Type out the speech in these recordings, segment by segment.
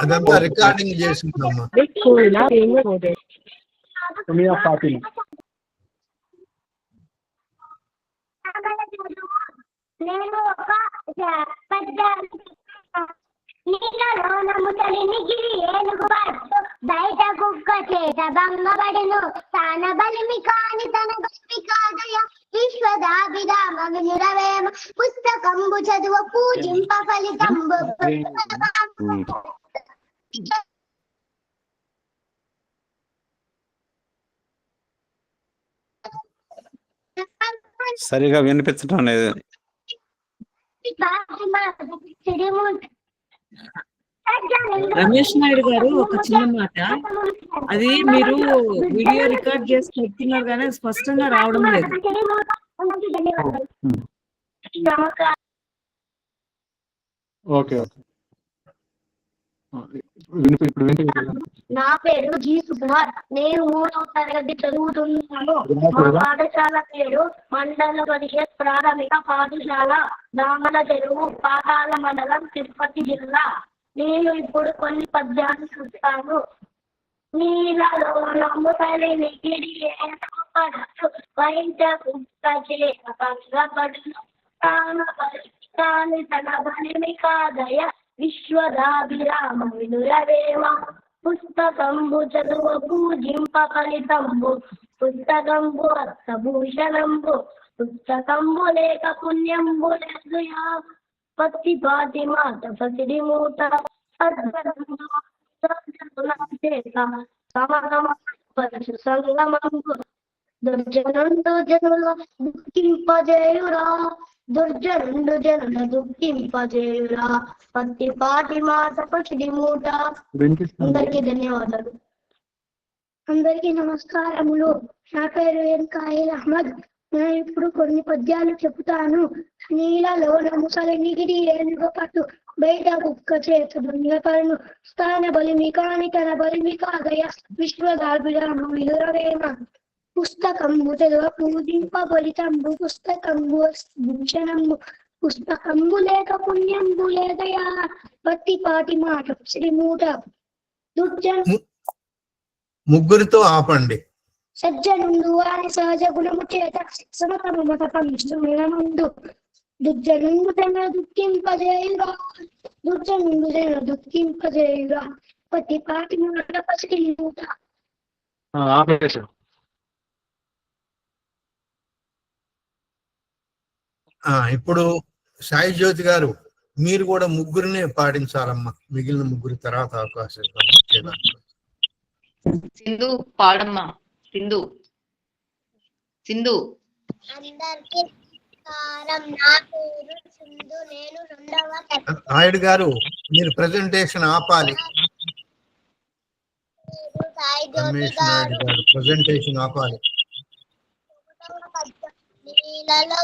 అదంతా recording forty నేను ఒక పద్యాన్ని నీళ్ళలో నమ్ముతలి మిగిలి ఏనుగు పట్టు బయట కుక్క చేత భంగపడను తాన బలిమి కాని తన గొప్పి కాదయ విశ్వదాభిరామ వినురవేమ పుస్తకంబు చదువు పూజింప ఫలితంబు సరిగా వినిపించడం లేదు రమేష్ నాయుడు గారు ఒక చిన్న మాట. అది మీరు వీడియో రికార్డ్ చేసి చెప్తున్నారు కానీ స్పష్టంగా రావడం లేదు. ఓకే నా పేరు జీ సుకుమార్. నేను మూడవ తరగతి చదువుతున్నాను. మా పాఠశాల పేరు మండల పరిషత్ ప్రాథమిక పాఠశాల దామల చెరువు పాతాల మండలం తిరుపతి జిల్లా. నేను ఇప్పుడు కొన్ని పద్యాలు చూస్తాను. నీలలో నమ్ముతలి నిగిడి ఏనుగు పడదు చేత పగబడును తాన బలికాని తన బలిమి కాదయ విశ్వదాభిరామ వినురవేమ పుస్తకంబు చదువు పూజింప ఫలితంబు పుస్తకంబు అర్థభూషణంబు పుస్తకంబు లేక పుణ్యంబు లేదుయా? పత్తి పాటి మాట పసిడి మూట దుర్జనుండు జనుల దుఃఖింపజేయురా దుర్జనుండు జనుల దుఃఖింపజేయురా పత్తి పాటి మాట పసిడి మూట అందరికీ ధన్యవాదాలు. అందరికీ నమస్కారములు. నా పేరు వెంకాయల్ అహ్మద్. నేను ఇప్పుడు కొన్ని పద్యాలు చెబుతాను. నీళ్ళలో ముసలి నిగిరి ఏనుగు పట్టు బయట కుక్క చేత దున్యకరను స్థాన బలిమి కాని తన బలిమి కాగయ విశ్వదాభిరామ విదురవేమ పుస్తకంబు చదువ పూజింప ఫలితంబు పుస్తకంబు భూషణంబు పుస్తకంబు లేక పుణ్యంబు లేదయా? పత్తి పాటి మాట శ్రీమూట. దుర్జన ముగ్గురితో ఆపండి. సజ్జనుండు వారి సహజ గుణము చేత సమతము మత పంచుముందు దుర్జనుండు తన దుఃఖింపజేయురా దుర్జనుండు తన దుఃఖింపజేయురా ప్రతి పాటి మాట ఆ ఇప్పుడు సాయి జ్యోతి గారు మీరు కూడా ముగ్గురినే పాడించాలమ్మా మిగిలిన ముగ్గురు తర్వాత అవకాశం. సింధు పాడమ్మా. సింధు. సింధు. అందరికీ నాయుడు గారు మీరు ప్రెజెంటేషన్ ఆపాలి. రమేష్ గారు నాయుడు గారు ప్రెజెంటేషన్ ఆపాలి. నీళ్ళలో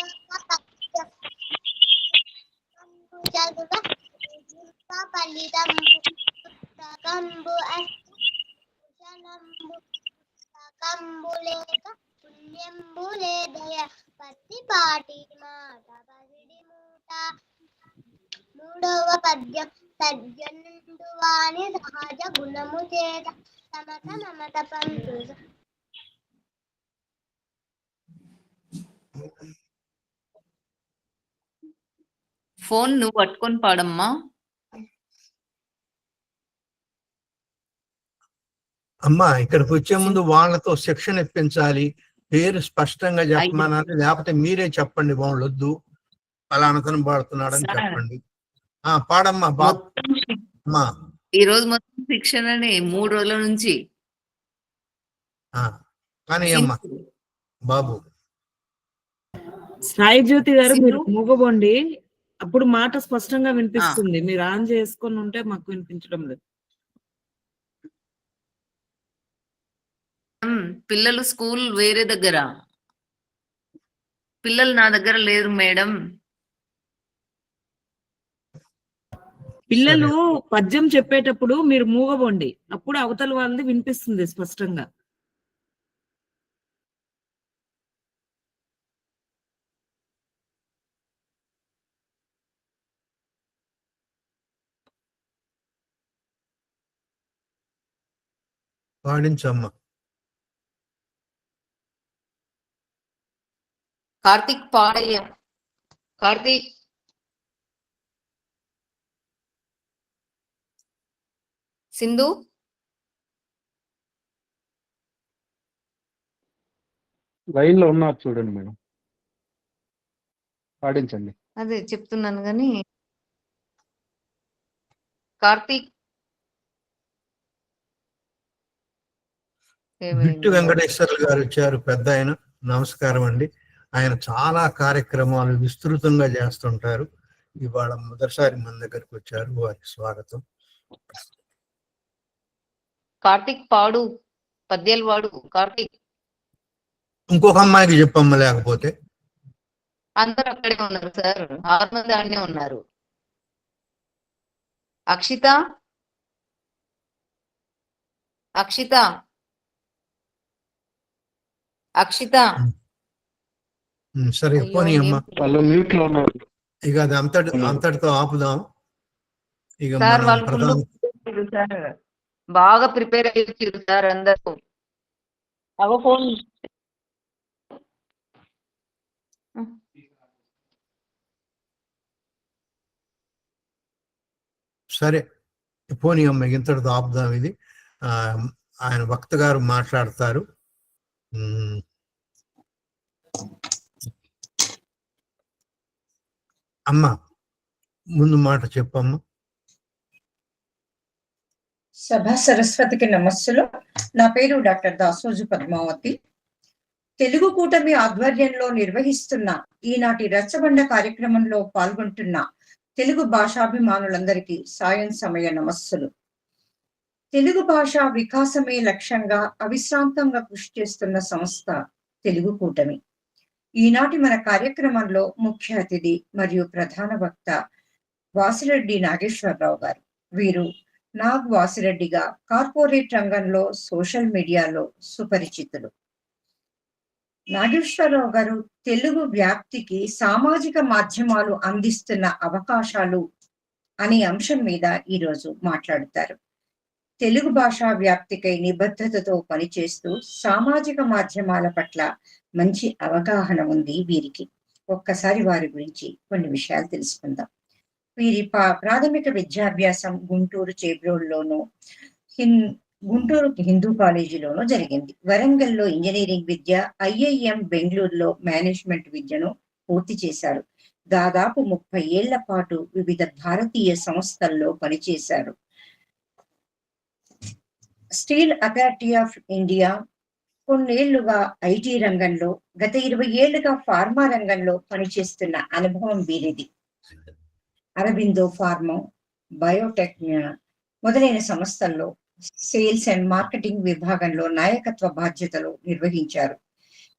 నమకలి నిండి బయట కుక్క చేత గంగ పడలు తాన బలమేగా తన బలిగా జయ విశ్వదాధీరా వినురవే చదువ పూజింప ఫలితంబు పుస్తకంబు అష్టనంబు పుస్తకంబు లేక పుణ్యంబు లేదయ పత్తి పాటి మాట పసిడి మూట మూడవ పద్యం సజ్జనుండు వాని సహజ గుణము చేత సమత మమత పంచు ఫోన్ నువ్వు పట్టుకొని పాడమ్మా. అమ్మా ఇక్కడికి వచ్చే ముందు వాళ్ళతో శిక్షణ ఇప్పించాలి. పేరు స్పష్టంగా చెప్పమనాలి లేకపోతే మీరే చెప్పండి వాళ్ళొద్దు ఫలానతను పాడుతున్నాడని. చెప్పండి. ఆ పాడమ్మా అమ్మా. ఈ రోజు మొత్తం శిక్షణని మూడు రోజుల నుంచి. ఆ, కానీ అమ్మా. బాబు. సాయి జ్యోతి గారు మీరు? మూగబోండి. అప్పుడు మాట స్పష్టంగా వినిపిస్తుంది. మీరు ఆన్ చేసుకొని ఉంటే మాకు వినిపించడం లేదు. పిల్లలు స్కూల్ వేరే దగ్గర. పిల్లలు నా దగ్గర లేరు మేడం. పిల్లలు పద్యం చెప్పేటప్పుడు మీరు మూగబోండి. అప్పుడు అవతల వాళ్ళది వినిపిస్తుంది స్పష్టంగా. పాడించమ్మా. కార్తీక్ పాడయ్యా. కార్తీక్. సింధు. లైన్లో ఉన్నారు చూడండి మేడం. పాటించండి అదే చెప్తున్నాను కానీ. కార్తీక్. బిట్టు వెంకటేశ్వర్లు గారు వచ్చారు పెద్ద ఆయన. నమస్కారం అండి. ఆయన చాలా కార్యక్రమాలు విస్తృతంగా చేస్తుంటారు. ఇవాళ మొదటిసారి మన దగ్గరకు వచ్చారు. వారికి స్వాగతం. కార్తీక్ పాడు పద్యాలు వాడు కార్తీక్. ఇంకొక అమ్మాయికి చెప్పమ్మ లేకపోతే. అందరు అక్కడే ఉన్నారు సార్. ఆరు మంది ఆడనే ఉన్నారు. అక్షిత? అక్షిత? అక్షిత. సరే పోనీ అమ్మ. వాళ్ళు మ్యూట్లో ఉన్నారు. ఇక అది అంతటి అంతటితో ఆపుదాం. ఇక సార్ వాళ్ళు సార్. బాగా ప్రిపేర్ అయ్యి సార్ అందరూ. అవ ఫోన్. సరే పోనీ అమ్మ ఇంతటితో ఆపుదాం ఇది. ఆయన వక్త గారు మాట్లాడతారు. అమ్మ ముందు మాట చెప్పమ్మ. సభ సరస్వతికి నమస్సులు. నా పేరు డాక్టర్ దాసోజు పద్మావతి. తెలుగు కూటమి ఆధ్వర్యంలో నిర్వహిస్తున్న ఈనాటి రచ్చబండ కార్యక్రమంలో పాల్గొంటున్న తెలుగు భాషాభిమానులందరికీ సాయం సమయ నమస్సులు. తెలుగు భాష వికాసమే లక్ష్యంగా అవిశ్రాంతంగా కృషి చేస్తున్న సంస్థ తెలుగు కూటమి. ఈనాటి మన కార్యక్రమంలో ముఖ్య అతిథి మరియు ప్రధాన వక్త వాసిరెడ్డి నాగేశ్వరరావు గారు. వీరు నాగ్ వాసిరెడ్డిగా కార్పొరేట్ రంగంలో సోషల్ మీడియాలో సుపరిచితులు. నాగేశ్వరరావు గారు తెలుగు వ్యాప్తికి సామాజిక మాధ్యమాలు అందిస్తున్న అవకాశాలు అనే అంశం మీద ఈరోజు మాట్లాడతారు. తెలుగు భాషా వ్యాప్తికై నిబద్ధతతో పనిచేస్తూ సామాజిక మాధ్యమాల పట్ల మంచి అవగాహన ఉంది వీరికి. ఒక్కసారి వారి గురించి కొన్ని విషయాలు తెలుసుకుందాం. వీరి పా- ప్రాథమిక విద్యాభ్యాసం గుంటూరు చేబ్రోడ్లోను హిన్ గుంటూరు హిందూ కాలేజీలోనూ జరిగింది. వరంగల్లో ఇంజనీరింగ్ విద్య ఐఐఎం బెంగళూరులో మేనేజ్మెంట్ విద్యను పూర్తి చేశారు. దాదాపు ముప్పై ఏళ్ళ పాటు వివిధ భారతీయ సంస్థల్లో పనిచేశారు. స్టీల్ అథారిటీ ఆఫ్ ఇండియా కొన్నేళ్ళుగా ఐటీ రంగంలో గత ఇరవై ఏళ్ళుగా ఫార్మా రంగంలో పనిచేస్తున్న అనుభవం వీరిది. అరబిందో ఫార్మా బయోటెక్ మొదలైన సంస్థల్లో సేల్స్ అండ్ మార్కెటింగ్ విభాగంలో నాయకత్వ బాధ్యతలు నిర్వహించారు.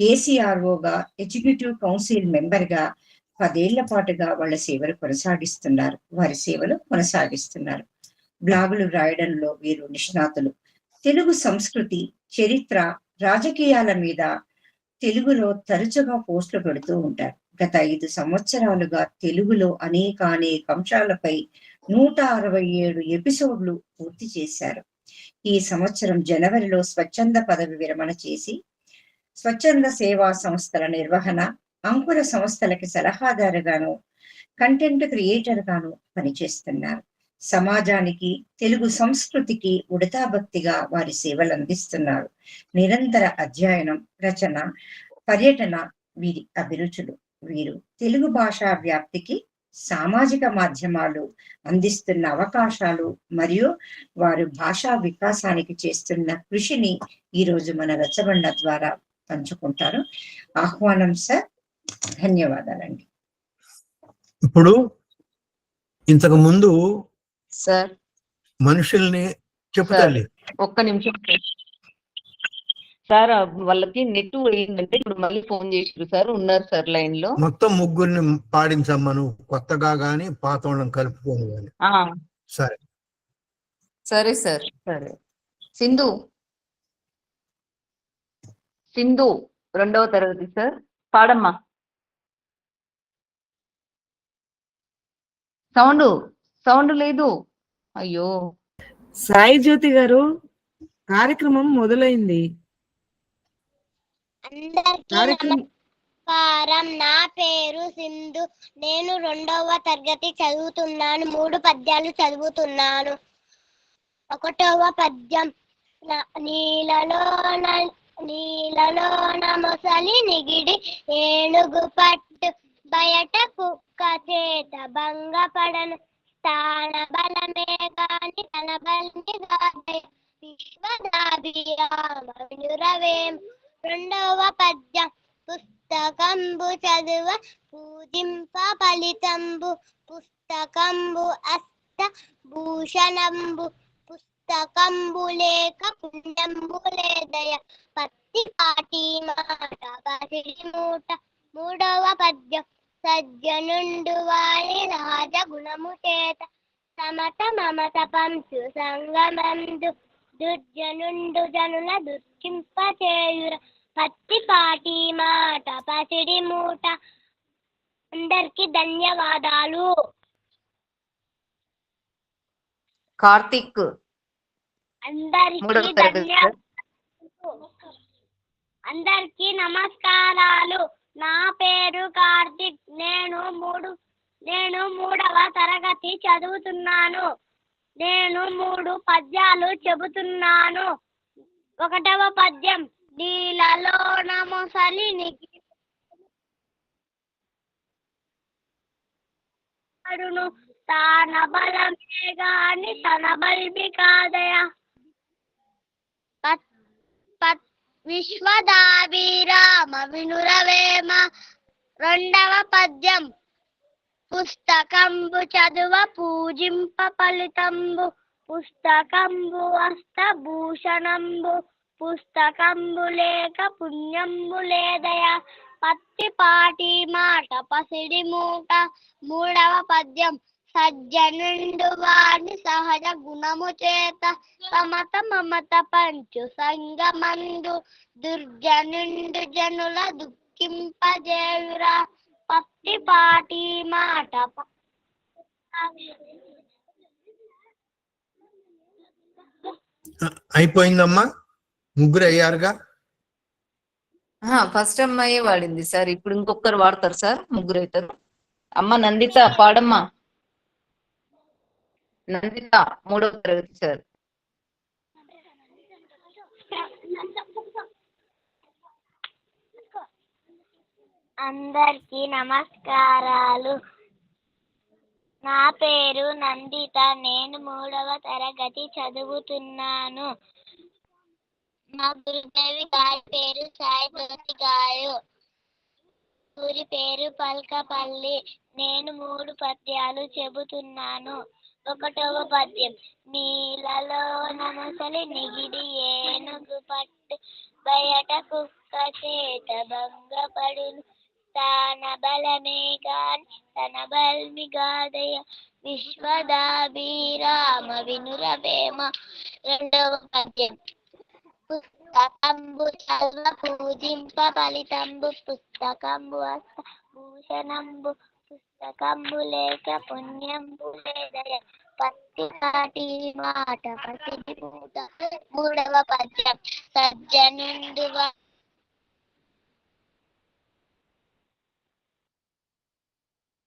ఏసీఆర్ఓగా ఎగ్జిక్యూటివ్ కౌన్సిల్ మెంబర్గా పదేళ్ళ పాటుగా వాళ్ళ సేవలు కొనసాగిస్తున్నారు. వారి సేవలు కొనసాగిస్తున్నారు. బ్లాగులు రాయడంలో వీరు నిష్ణాతులు. తెలుగు సంస్కృతి చరిత్ర రాజకీయాల మీద తెలుగులో తరచుగా పోస్టులు పెడుతూ ఉంటారు. గత ఐదు సంవత్సరాలుగా తెలుగులో అనేక అనేక అంశాలపై నూట అరవై ఏడు ఎపిసోడ్లు పూర్తి చేశారు. ఈ సంవత్సరం జనవరిలో స్వచ్ఛంద పదవి విరమణ చేసి స్వచ్ఛంద సేవా సంస్థల నిర్వహణ అంకుర సంస్థలకి సలహాదారుగాను కంటెంట్ క్రియేటర్ గాను పనిచేస్తున్నారు. సమాజానికి తెలుగు సంస్కృతికి ఉడతాభక్తిగా వారి సేవలు అందిస్తున్నారు నిరంతర అధ్యయనం రచన పర్యటన వీరి అభిరుచులు. వీరు తెలుగు భాషా వ్యాప్తికి సామాజిక మాధ్యమాలు అందిస్తున్న అవకాశాలు మరియు వారు భాషా వికాసానికి చేస్తున్న కృషిని ఈ రోజు మన రచబండ ద్వారా పంచుకుంటారు. ఆహ్వానం సార్ ధన్యవాదాలండి. ఇప్పుడు ఇంతకు ముందు సార్. మనుషుల్ని చెప్పు సార్. తల్లి ఒక్క నిమిషం. సార్ వాళ్ళకి నెట్ పోయిందంటే ఇప్పుడు మళ్ళీ ఫోన్ చేసారు సార్ ఉన్నారు సార్ లైన్లో మొత్తం ముగ్గురిని పాడించమ్మా నువ్వు. కొత్తగా గాని పాత వాళ్ళని కలుపుకొని గాని. ఆ, సరే. సరే సార్. సరే. సింధు. సింధు రెండవ తరగతి సార్. పాడమ్మా. సౌండ్. సౌండ్ లేదు. అయ్యో. సాయి జ్యోతి గారు కార్యక్రమం మొదలైంది. అందరికీ కార్యక్రమం నమస్కారం. నా పేరు సింధు. నేను రెండవ తరగతి చదువుతున్నాను. మూడు పద్యాలు చదువుతున్నాను. ఒకటవ పద్యం న- నీలలోన నీలలోన మొసలి నిగిడి ఏనుగు పట్టు. బయట కుక్క చేత భంగపడను. స్థాన బలమే కాని తన బలిని గాదయ విశ్వదాభిరామనురవేం రెండవ పద్యం. పుస్తకంబు చదువ పూజింప ఫలితంబు. పుస్తకంబు అస్త భూషణంబు. పుస్తకంబు లేక పుణ్యంబు లేదయ. పత్తి కాటి మాట మూట. మూడవ పద్యం. సజ్జనుండు వారి రాజ గుణము చేత. సమత మమత పంచు సంగమందు దుర్జనుండు జనుల దుఃఖింపచేయుర పత్తి పాటి మాట పసిడి మూట అందరికి ధన్యవాదాలు. కార్తిక్. అందరికి అందరికి నమస్కారాలు. నా పేరు కార్తిక్. నేను మూడు నేను మూడవ తరగతి చదువుతున్నాను. నేను మూడు పద్యాలు చెబుతున్నాను. ఒకటవ పద్యం నీలలో నమొసలి నిగిడును తాన బలమే గాని తన బల్బి కాదయా పత్ పత్ విశ్వదాభిరామ వినురవేమ. రెండవ పద్యం. పుస్తకంబు చదువ పూజింప ఫలితంబు. పుస్తకంబు అస్త భూషణంబు పుస్తకంబు లేక పుణ్యంబు లేదయ. పత్తి పాటి మాట పసిడి మూట. మూడవ పద్యం. సజ్జనుండు వాణి సహజ గుణము చేత సమత మమత పంచు సంగమందు దుర్జనుండు జనుల దుఃఖింపజేయురా. పత్తి పాటి మాట. అయిపోయిందమ్మా? ముగ్గురు అయ్యారుగా ఫస్ట్ అమ్మాయి వాడింది సార్. ఇప్పుడు ఇంకొకరు వాడతారు సార్ ముగ్గురు అవుతారు అమ్మ నందిత పాడమ్మా. నందిత మూడవ తరగతి సార్. అందరికీ నమస్కారాలు. నా పేరు నందిత నేను మూడవ తరగతి చదువుతున్నాను. మా గురుదేవి గారి పేరు సాయి జ్యోతి గారు. ఊరి పేరు పల్కపల్లి. నేను మూడు పద్యాలు చెబుతున్నాను. ఒకటవ పద్యం నీలలో నమసలి నిగిడి ఏనుగు పట్టు బయట కుక్క చేత భంగపడును తాన బలమే కాని తన బల్మి గాదయ విశ్వదాభిరామ వినురవేమ రెండవ పద్యం పుస్తకంబు చల్వ పూజింప ఫలితంబు పుస్తకంబు అస్త భూషణంబు పుస్తకంబు పుణ్యంబులేదయ పత్తి కాటి మాట పసిడి మూడవ పద్యం సజ్జనుండు